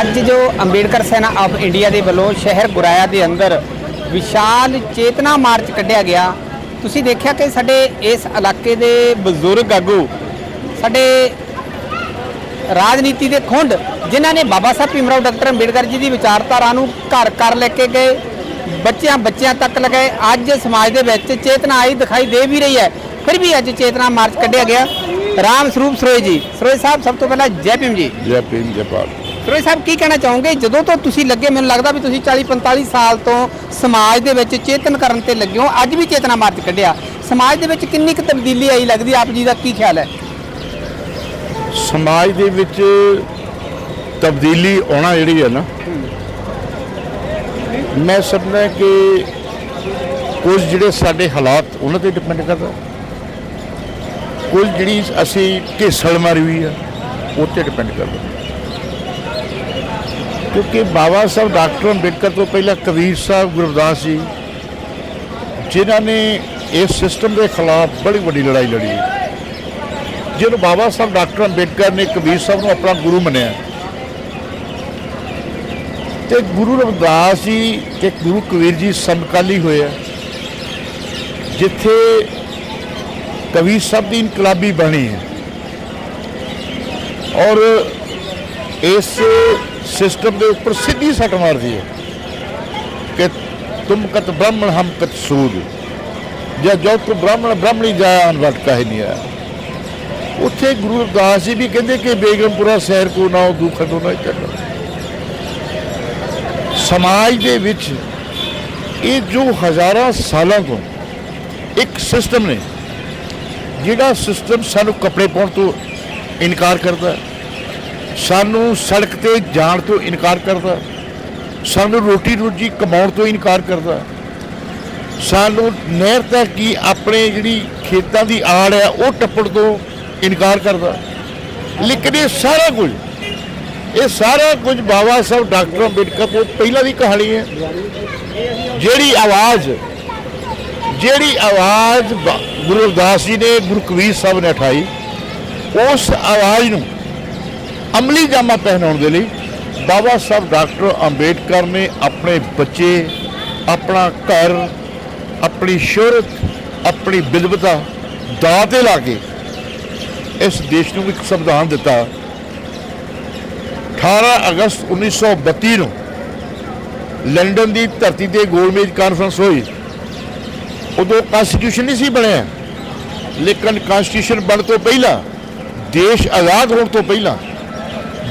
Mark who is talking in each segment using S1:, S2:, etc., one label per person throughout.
S1: ਅੱਜ ਜੋ ਅੰਬੇਡਕਰ ਸੈਨਾ ਆਫ ਇੰਡੀਆ ਦੇ ਵੱਲੋਂ ਸ਼ਹਿਰ ਗੁਰਾਇਆ ਦੇ ਅੰਦਰ ਵਿਸ਼ਾਲ ਚੇਤਨਾ ਮਾਰਚ ਕੱਢਿਆ ਗਿਆ, ਤੁਸੀਂ ਦੇਖਿਆ ਕਿ ਸਾਡੇ ਇਸ ਇਲਾਕੇ ਦੇ ਬਜ਼ੁਰਗ ਆਗੂ, ਸਾਡੇ ਰਾਜਨੀਤੀ ਦੇ ਖੁੰਡ, ਜਿਨ੍ਹਾਂ ਨੇ ਬਾਬਾ ਸਾਹਿਬ ਭੀਮਰਾਓ ਡਾਕਟਰ ਅੰਬੇਡਕਰ ਜੀ ਦੀ ਵਿਚਾਰਧਾਰਾ ਨੂੰ ਘਰ ਘਰ ਲੈ ਕੇ ਗਏ, ਬੱਚਿਆਂ ਬੱਚਿਆਂ ਤੱਕ ਲਗਾਏ, ਅੱਜ ਸਮਾਜ ਦੇ ਵਿੱਚ ਚੇਤਨਾ ਆਈ ਦਿਖਾਈ ਦੇ ਵੀ ਰਹੀ ਹੈ, ਫਿਰ ਵੀ ਅੱਜ ਚੇਤਨਾ ਮਾਰਚ ਕੱਢਿਆ ਗਿਆ। ਰਾਮ ਸਰੂਪ ਸਰੋਏ ਜੀ, ਸਰੋਏ ਸਾਹਿਬ, ਸਭ ਤੋਂ ਪਹਿਲਾਂ ਜੈ ਭੀਮ ਜੀ।
S2: ਜੈ ਭੀਮ, ਜੈ ਭਾਰਤ।
S1: ਸਰੋਏ ਸਾਹਿਬ, ਕੀ ਕਹਿਣਾ ਚਾਹੋਗੇ? ਜਦੋਂ ਤੋਂ ਤੁਸੀਂ ਲੱਗੇ, ਮੈਨੂੰ ਲੱਗਦਾ ਵੀ ਤੁਸੀਂ 40 45 ਸਾਲ ਤੋਂ ਸਮਾਜ ਦੇ ਵਿੱਚ ਚੇਤਨ ਕਰਨ ਤੇ ਲੱਗੇ ਹੋ, ਅੱਜ ਵੀ ਚੇਤਨਾ ਮਾਰਚ ਕੱਢਿਆ। ਸਮਾਜ ਦੇ ਵਿੱਚ ਕਿੰਨੀ ਕੁ ਤਬਦੀਲੀ ਆਈ ਲੱਗਦੀ? ਆਪ ਜੀ ਦਾ ਕੀ ਖਿਆਲ ਹੈ?
S2: ਸਮਾਜ ਦੇ ਵਿੱਚ ਤਬਦੀਲੀ ਆਉਣਾ ਜਿਹੜੀ ਹੈ ਨਾ, ਮੈਂ ਸਮਝਦਾ ਕਿ ਕੁਝ ਜਿਹੜੇ ਸਾਡੇ ਹਾਲਾਤ ਉਹਨਾਂ ਤੇ ਡਿਪੈਂਡ ਕਰਦਾ। ਕੁਝ ਜਿਹੜੀ ਅਸੀਂ ਢੇਸਲ ਮਾਰੀ ਹੋਈ ਆ ਉਹ ਤੇ ਡਿਪੈਂਡ ਕਰਦਾ। ਕਿਉਂਕਿ ਬਾਬਾ ਸਾਹਿਬ, ਡਾਕਟਰ ਅੰਬੇਡਕਰ ਤੋਂ ਪਹਿਲਾਂ ਕਬੀਰ ਸਾਹਿਬ, ਗੁਰਦਾਸ ਜੀ, ਜਿਨ੍ਹਾਂ ਨੇ ਇਸ ਸਿਸਟਮ ਦੇ ਖਿਲਾਫ ਬੜੀ ਵੱਡੀ ਲੜਾਈ ਲੜੀ। ਹੈ ਜਿਹਨੂੰ ਬਾਬਾ ਸਾਹਿਬ, ਡਾਕਟਰ ਅੰਬੇਡਕਰ ਨੇ ਕਬੀਰ ਸਾਹਿਬ ਨੂੰ ਆਪਣਾ ਗੁਰੂ ਮੰਨਿਆ। ਤੇ ਗੁਰੂ ਰਵਿਦਾਸ ਜੀ ਤੇ ਗੁਰੂ ਕਬੀਰ ਜੀ ਸਮਕਾਲੀ ਹੋਏ ਆ। ਜਿੱਥੇ ਕਬੀਰ ਸਾਹਿਬ ਦੀ ਇਨਕਲਾਬੀ ਬਣੀ ਹੈ। ਔਰ ਇਸ ਸਿਸਟਮ ਦੇ ਉੱਪਰ ਸਿੱਧੀ ਸੱਟ ਮਾਰਦੀ ਹੈ ਕਿ ਤੁਮ ਕਤ ਬ੍ਰਾਹਮਣ, ਹਮ ਕਤ ਸੂਦ ਜਾਂ ਜੋ ਤੂੰ ਬ੍ਰਾਹਮਣ, ਬ੍ਰਾਹਮਣੀ ਜਾਇਆ ਅਨਵਟ ਕਹੇ ਨਹੀਂ ਆਇਆ। ਉੱਥੇ ਗੁਰੂ ਅਰਦਾਸ ਜੀ ਵੀ ਕਹਿੰਦੇ ਕਿ ਬੇਗਮਪੁਰਾ ਸ਼ਹਿਰ ਕੋ ਨਾਉ ਦੁੱਖ ਨਾ ਚੱਲੋ। ਸਮਾਜ ਦੇ ਵਿੱਚ ਇਹ ਜੋ ਹਜ਼ਾਰਾਂ ਸਾਲਾਂ ਤੋਂ ਇੱਕ ਸਿਸਟਮ ਨੇ, ਜਿਹੜਾ ਸਿਸਟਮ ਸਾਨੂੰ ਕੱਪੜੇ ਪਾਉਣ ਤੋਂ ਇਨਕਾਰ ਕਰਦਾ ਸਾਨੂੰ ਸੜਕ ਤੇ ਜਾਣ ਤੋਂ ਇਨਕਾਰ ਕਰਦਾ, ਸਾਨੂੰ ਰੋਟੀ ਰੋਜੀ ਕਮਾਉਣ ਤੋਂ ਇਨਕਾਰ ਕਰਦਾ, ਸਾਨੂੰ ਨਹਿਰ ਤੱਕ ਕੀ ਆਪਣੇ ਜਿਹੜੀ ਖੇਤਾਂ ਦੀ ਆੜ ਹੈ, ਉਹ ਟੱਪਣ ਤੋਂ ਇਨਕਾਰ ਕਰਦਾ। ਲੇਕਿਨ ਇਹ ਸਾਰਾ ਕੁਝ, ਇਹ ਸਾਰਾ ਕੁਝ ਬਾਬਾ ਸਾਹਿਬ ਡਾਕਟਰ ਅੰਬੇਡਕਰ ਤੋਂ ਪਹਿਲਾਂ ਦੀ ਕਹਾਣੀ ਹੈ। ਜਿਹੜੀ ਆਵਾਜ਼ ਜਿਹੜੀ ਆਵਾਜ਼ ਬ- ਗੁਰੂ ਅਰਦਾਸ ਜੀ ਨੇ ਗੁਰੂ ਕਬੀਰ ਸਾਹਿਬ ਨੇ ਉਠਾਈ, ਉਸ ਆਵਾਜ਼ ਨੂੰ ਅਮਲੀ ਜਾਮਾ ਪਹਿਨਾਉਣ ਦੇ ਲਈ ਬਾਬਾ ਸਾਹਿਬ ਡਾਕਟਰ ਅੰਬੇਡਕਰ ਨੇ ਆਪਣੇ ਬੱਚੇ, ਆਪਣਾ ਘਰ, ਆਪਣੀ ਸ਼ੋਹਰਤ, ਆਪਣੀ ਬਿਲਵਤਾ ਦਾਅ ਤੇ ਲਾ ਕੇ ਇਸ ਦੇਸ਼ ਨੂੰ ਇੱਕ ਸੰਵਿਧਾਨ ਦਿੱਤਾ। 18 ਅਗਸਤ 1932 ਨੂੰ ਲੰਡਨ ਦੀ ਧਰਤੀ ਤੇ ਗੋਲਮੇਜ ਕਾਨਫਰੰਸ ਹੋਈ। ਉਦੋਂ ਕਨਸਟੀਟਿਊਸ਼ਨ ਨਹੀਂ ਸੀ ਬਣਿਆ, ਲੇਕਿਨ ਕਨਸਟੀਟਿਊਸ਼ਨ ਬਣ ਤੋਂ ਪਹਿਲਾਂ, ਦੇਸ਼ ਆਜ਼ਾਦ ਹੋਣ ਤੋਂ ਪਹਿਲਾਂ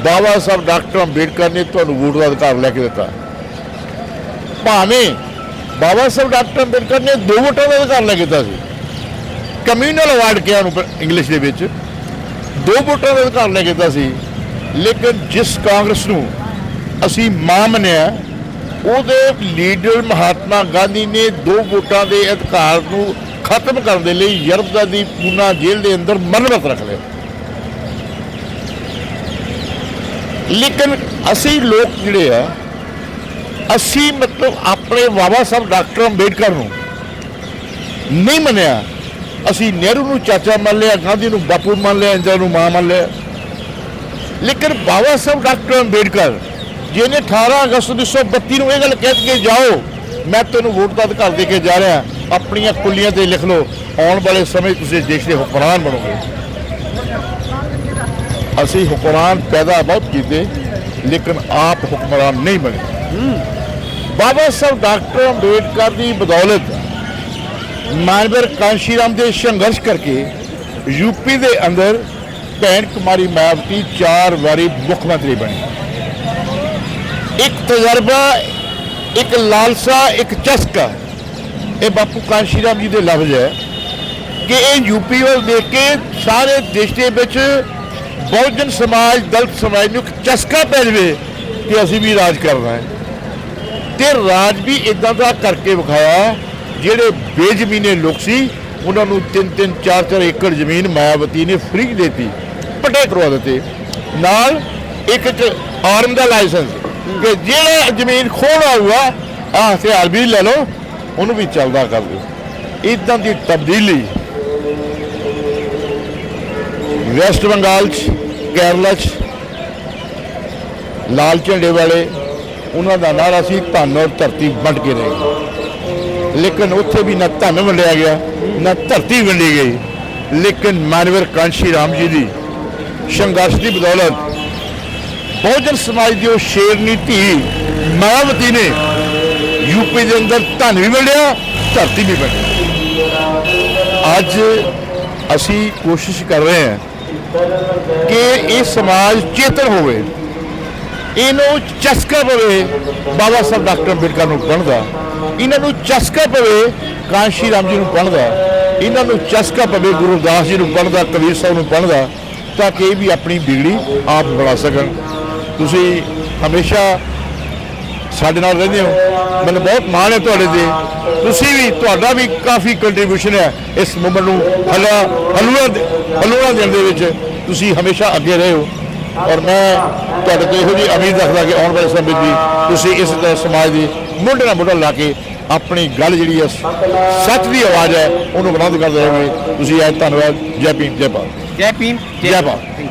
S2: ਬਾਬਾ ਸਾਹਿਬ, ਡਾਕਟਰ ਅੰਬੇਡਕਰ ਨੇ ਤੁਹਾਨੂੰ ਵੋਟ ਦਾ ਅਧਿਕਾਰ ਲੈ ਕੇ ਦਿੱਤਾ। ਭਾਵੇਂ ਬਾਬਾ ਸਾਹਿਬ, ਡਾਕਟਰ ਅੰਬੇਡਕਰ ਨੇ ਦੋ ਵੋਟਾਂ ਦਾ ਅਧਿਕਾਰ ਲੈ ਕੇ ਦਿੱਤਾ ਸੀ। ਕਮਿਊਨਲ ਅਵਾਰਡ ਕਿਹਾ ਉਹਨੂੰ ਇੰਗਲਿਸ਼ ਦੇ ਵਿੱਚ। ਦੋ ਵੋਟਾਂ ਦਾ ਅਧਿਕਾਰ ਲੈ ਕੇ ਦਿੱਤਾ ਸੀ। ਲੇਕਿਨ ਜਿਸ ਕਾਂਗਰਸ ਨੂੰ ਅਸੀਂ ਮਾਂ ਮੰਨਿਆ, ਉਹਦੇ ਲੀਡਰ ਮਹਾਤਮਾ ਗਾਂਧੀ ਨੇ ਦੋ ਵੋਟਾਂ ਦੇ ਅਧਿਕਾਰ ਨੂੰ ਖਤਮ ਕਰਨ ਦੇ ਲਈ ਯੂਰਪ ਦੀ ਪੂਨਾ ਜੇਲ੍ਹ ਦੇ ਅੰਦਰ ਮਨਵਤ ਰੱਖ ਲਿਆ। ਲੇਕਿਨ ਅਸੀਂ ਲੋਕ ਜਿਹੜੇ ਆ, ਅਸੀਂ ਮਤਲਬ ਆਪਣੇ ਬਾਬਾ ਸਾਹਿਬ ਡਾਕਟਰ ਅੰਬੇਡਕਰ ਨੂੰ ਨਹੀਂ ਮੰਨਿਆ। ਅਸੀਂ ਨਹਿਰੂ ਨੂੰ ਚਾਚਾ ਮੰਨ ਲਿਆ, ਗਾਂਧੀ ਨੂੰ ਬਾਪੂ ਮੰਨ ਲਿਆ, ਇੰਦਰਾ ਨੂੰ ਮਾਂ ਮੰਨ ਲਿਆ। ਲੇਕਿਨ ਬਾਬਾ ਸਾਹਿਬ ਡਾਕਟਰ ਅੰਬੇਡਕਰ, ਜਿਹਨੇ 18 ਅਗਸਤ 1932 ਨੂੰ ਇਹ ਗੱਲ ਕਹਿ ਕੇ ਜਾਓ, ਮੈਂ ਤੈਨੂੰ ਵੋਟ ਦਾ ਅਧਿਕਾਰ ਦੇ ਕੇ ਜਾ ਰਿਹਾ। ਆਪਣੀਆਂ ਕੁੱਲੀਆਂ ਤੇ ਲਿਖ ਲਓ, ਆਉਣ ਵਾਲੇ ਸਮੇਂ ਤੁਸੀਂ ਦੇਸ਼ ਦੇ ਹੁਕਮਰਾਨ ਬਣੋਗੇ। ਅਸੀਂ ਹੁਕਮਰਾਨ ਪੈਦਾ ਬਹੁਤ ਕੀਤੇ, ਲੇਕਿਨ ਆਪ ਹੁਕਮਰਾਨ ਨਹੀਂ ਬਣੇ। ਬਾਬਾ ਸਾਹਿਬ, ਡਾਕਟਰ ਅੰਬੇਡਕਰ ਦੀ ਬਦੌਲਤ ਮਾਨਵਰ ਕਾਂਸ਼ੀਰਾਮ ਦੇ ਸੰਘਰਸ਼ ਕਰਕੇ ਯੂਪੀ ਦੇ ਅੰਦਰ ਭੈਣ ਕੁਮਾਰੀ ਮਾਇਆਵਤੀ ਚਾਰ ਵਾਰੀ ਮੁੱਖ ਮੰਤਰੀ ਬਣੀ। ਇੱਕ ਤਜਰਬਾ, ਇੱਕ ਲਾਲਸਾ, ਇੱਕ ਚਸਕਾ। ਇਹ ਬਾਪੂ ਕਾਂਸ਼ੀਰਾਮ ਜੀ ਦੇ ਲਫ਼ਜ਼ ਹੈ ਕਿ ਇਹ ਯੂਪੀ ਵੱਲ ਦੇਖ ਕੇ ਸਾਰੇ ਦੇਸ਼ ਦੇ ਵਿੱਚ ਬਹੁਜਨ ਸਮਾਜ ਦਲਿਤ ਸਮਾਜ ਨੂੰ ਇੱਕ ਚਸਕਾ ਪੈ ਜਾਵੇ ਕਿ ਅਸੀਂ ਵੀ ਰਾਜ ਕਰਨਾ ਹੈ। ਤੇ ਰਾਜ ਵੀ ਇਦਾਂ ਦਾ ਕਰਕੇ ਵਿਖਾਇਆ ਜਿਹੜੇ ਬੇਜ਼ਮੀਨੇ ਲੋਕ ਸੀ, ਉਹਨਾਂ ਨੂੰ ਤਿੰਨ ਤਿੰਨ, ਚਾਰ ਚਾਰ ਏਕੜ ਜ਼ਮੀਨ ਮਾਇਆਵਤੀ ਨੇ ਫ੍ਰੀ ਦਿੱਤੀ, ਪਟੇ ਕਰਵਾ ਦਿੱਤੇ। ਨਾਲ ਇੱਕ ਇੱਕ ਆਰਮ ਦਾ ਲਾਇਸੈਂਸ, ਕਿ ਜਿਹੜਾ ਜ਼ਮੀਨ ਖੋਣਾ ਹੋਊਗਾ ਆਹ ਹਥਿਆਰ ਵੀ ਲੈ ਲਓ, ਉਹਨੂੰ ਵੀ ਚੱਲਦਾ ਕਰ ਦਿਓ। ਇਦਾਂ ਦੀ ਤਬਦੀਲੀ ਵੈਸਟ ਬੰਗਾਲ ਚ, ਕੇਰਲਾ ਚ, ਲਾਲ ਝੰਡੇ ਵਾਲੇ, ਉਹਨਾਂ ਦਾ ਨਾਰਾ ਸੀ ਧੰਨ ਔਰ ਧਰਤੀ ਵੰਡ ਕੇ ਰਹੇ ਲੇਕਿਨ ਉੱਥੇ ਵੀ ਨਾ ਧੰਨ ਵੰਡਿਆ ਗਿਆ, ਨਾ ਧਰਤੀ ਵੰਡੀ ਗਈ। ਲੇਕਿਨ ਮਾਨਵਰ ਕਾਂਸ਼ੀ ਰਾਮ ਜੀ ਦੀ ਸੰਘਰਸ਼ ਦੀ ਬਦੌਲਤ ਬਹੁਜਨ ਸਮਾਜ ਦੀ ਉਹ ਸ਼ੇਰਨੀ ਧੀ ਮਾਇਆਵਤੀ ਨੇ ਯੂਪੀ ਦੇ ਅੰਦਰ ਧਨ ਵੀ ਵੰਡਿਆ, ਧਰਤੀ ਵੀ ਵੰਡੀ। ਅੱਜ ਅਸੀਂ ਕੋਸ਼ਿਸ਼ ਕਰ ਰਹੇ ਹਾਂ ਕਿ ਇਹ ਸਮਾਜ ਚੇਤਨ ਹੋਵੇ, ਇਹਨੂੰ ਚਸਕਾ ਪਵੇ, ਬਾਬਾ ਸਾਹਿਬ ਡਾਕਟਰ ਅੰਬੇਡਕਰ ਨੂੰ ਪੜ੍ਹਦਾ ਇਹਨਾਂ ਨੂੰ ਚਸਕਾ ਪਵੇ ਕਾਂਸ਼ੀ ਰਾਮ ਜੀ ਨੂੰ ਪੜ੍ਹਦਾ ਇਹਨਾਂ ਨੂੰ ਚਸਕਾ ਪਵੇ, ਗੁਰੂ ਰਵਿਦਾਸ ਜੀ ਨੂੰ ਪੜ੍ਹਦਾ ਕਬੀਰ ਸਾਹਿਬ ਨੂੰ ਪੜ੍ਹਦਾ ਤਾਂ ਕਿ ਇਹ ਵੀ ਆਪਣੀ ਬਿਗੜੀ ਆਪ ਬਣਾ ਸਕਣ। ਤੁਸੀਂ ਹਮੇਸ਼ਾ ਸਾਡੇ ਨਾਲ ਰਹਿੰਦੇ ਹੋ। ਮੈਨੂੰ ਬਹੁਤ ਮਾਣ ਹੈ ਤੁਹਾਡੇ ਤੇ ਤੁਸੀਂ ਵੀ ਤੁਹਾਡਾ ਵੀ ਕਾਫੀ ਕੰਟਰੀਬਿਊਸ਼ਨ ਹੈ ਇਸ ਮੂਵਮੈਂਟ ਨੂੰ। ਹਲਾ ਹਲੂਆ ਹਲੂਆ ਦੇਣ ਦੇ ਵਿੱਚ ਤੁਸੀਂ ਹਮੇਸ਼ਾ ਅੱਗੇ ਰਹੇ ਹੋ। ਔਰ ਮੈਂ ਤੁਹਾਡੇ ਤੋਂ ਇਹੋ ਜਿਹੀ ਉਮੀਦ ਰੱਖਦਾ ਕਿ ਆਉਣ ਵਾਲੇ ਸਮੇਂ ਵੀ ਤੁਸੀਂ ਇਸ ਸਮਾਜ ਦੀ ਮੁੱਢ ਨਾਲ ਮੁੱਢ ਲਾ ਕੇ ਆਪਣੀ ਗੱਲ ਜਿਹੜੀ ਹੈ ਸੱਚ ਦੀ ਆਵਾਜ਼ ਹੈ ਉਹਨੂੰ ਬੁਲੰਦ ਕਰਦੇ ਰਹੋਗੇ ਤੁਸੀਂ ਇਹ ਧੰਨਵਾਦ। ਜੈ ਭੀਮ ਜੈ ਭਾਰਤ।
S1: ਜੈ ਭੀਮ
S2: ਜੈ ਭਾਰਤ।